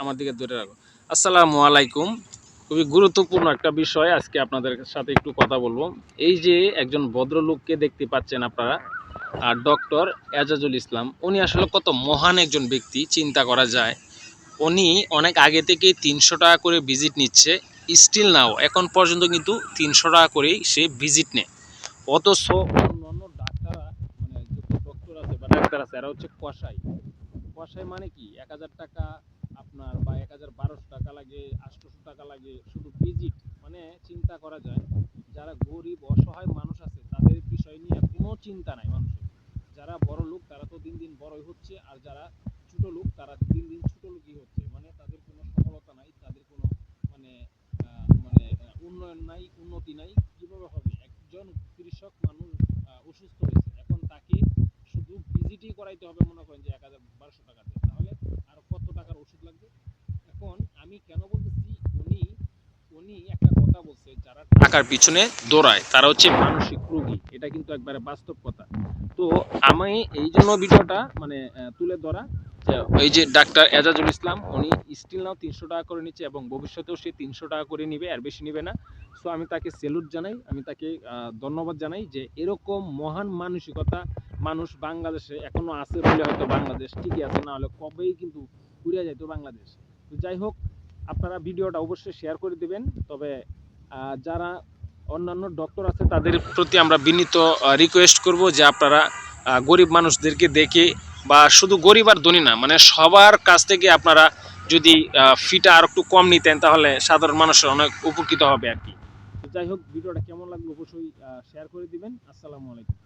আমার দিকে ধরে রাখো। আসসালামু আলাইকুম। খুবই গুরুত্বপূর্ণ একটা বিষয় আজকে আপনাদের সাথে একটু কথা বলব। এই যে একজন ভদ্রলোককে দেখতে পাচ্ছেন আপনারা, আর ডক্টর এজাজুল ইসলাম, উনি আসলে কত মহান একজন ব্যক্তি, চিন্তা করা যায়। উনি অনেক আগে থেকেই তিনশো টাকা করে ভিজিট নিচ্ছে, স্টিল নাও, এখন পর্যন্ত কিন্তু তিনশো টাকা করেই সে ভিজিট নেয়। অথচ অন্যান্য ডাক্তাররা মানে ডক্টর আছে বা ডাক্তার আছে, এরা হচ্ছে কষাই কষাই মানে কি? এক হাজার টাকা আপনার বা এক হাজার বারোশো টাকা লাগে, আটশোশো টাকা লাগে, শুধু ভিজিট মানে চিন্তা করা যায়। যারা গরিব, অসহায় মানুষ আছে, তাদের বিষয় নিয়ে কোনো চিন্তা নাই মানুষের। যারা বড় লোক, তারা তো দিন দিন বড়ই হচ্ছে, আর যারা ছোট লোক, তারা দিন দিন ছোট লোকই হচ্ছে। মানে তাদের কোনো সফলতা নাই, তাদের কোনো মানে মানে উন্নয়ন নাই, উন্নতি নাই। কীভাবে হবে? একজন কৃষক মানুষ অসুস্থ হয়েছে। এখন তাকে শুধু ভিজিটই করাইতে হবে মনে করেন যে এক হাজার বারোশো টাকা দিয়ে তাহলে আর কত টাকার ওষুধ লাগবে এখন আমি কেন বলতেছি, উনি উনি একটা কথা বলছে, যারা টাকার পিছনে দৌড়ায়, তারা হচ্ছে মানসিক রোগী। এটা কিন্তু একবারে বাস্তব কথা। তো আমি এই জন্য ভিডিওটা মানে তুলে ধরা এই যে ডাক্তার এজাজুল ইসলাম, উনি স্টিল নাও তিনশো টাকা করে নিচ্ছে এবং ভবিষ্যতেও সে তিনশো টাকা করে নিবে, আর বেশি নিবে না। সো আমি তাকে সেলুট জানাই, আমি তাকে ধন্যবাদ জানাই যে এরকম মহান মানসিকতা মানুষ বাংলাদেশে এখনও আছে বলে হয়তো বাংলাদেশ ঠিকই আছে না হলে কবেই কিন্তু ঘুরে যাইতো বাংলাদেশ। তো যাই হোক আপনারা ভিডিওটা অবশ্যই শেয়ার করে দিবেন। তবে যারা অন্যান্য ডক্টর আছে, তাদের প্রতি আমরা বিনীত রিকোয়েস্ট করব যে আপনারা গরিব মানুষদেরকে দেখে বা শুধু গরিব আর ধনী না মানে সবার কাছ থেকে আপনারা যদি ফিটা আর একটু কম নিতেন, তাহলে সাধারণ মানুষের অনেক উপকৃত হবে আর কি। যাই হোক, ভিডিওটা কেমন লাগল অবশ্যই শেয়ার করে দিবেন। আসসালামু আলাইকুম।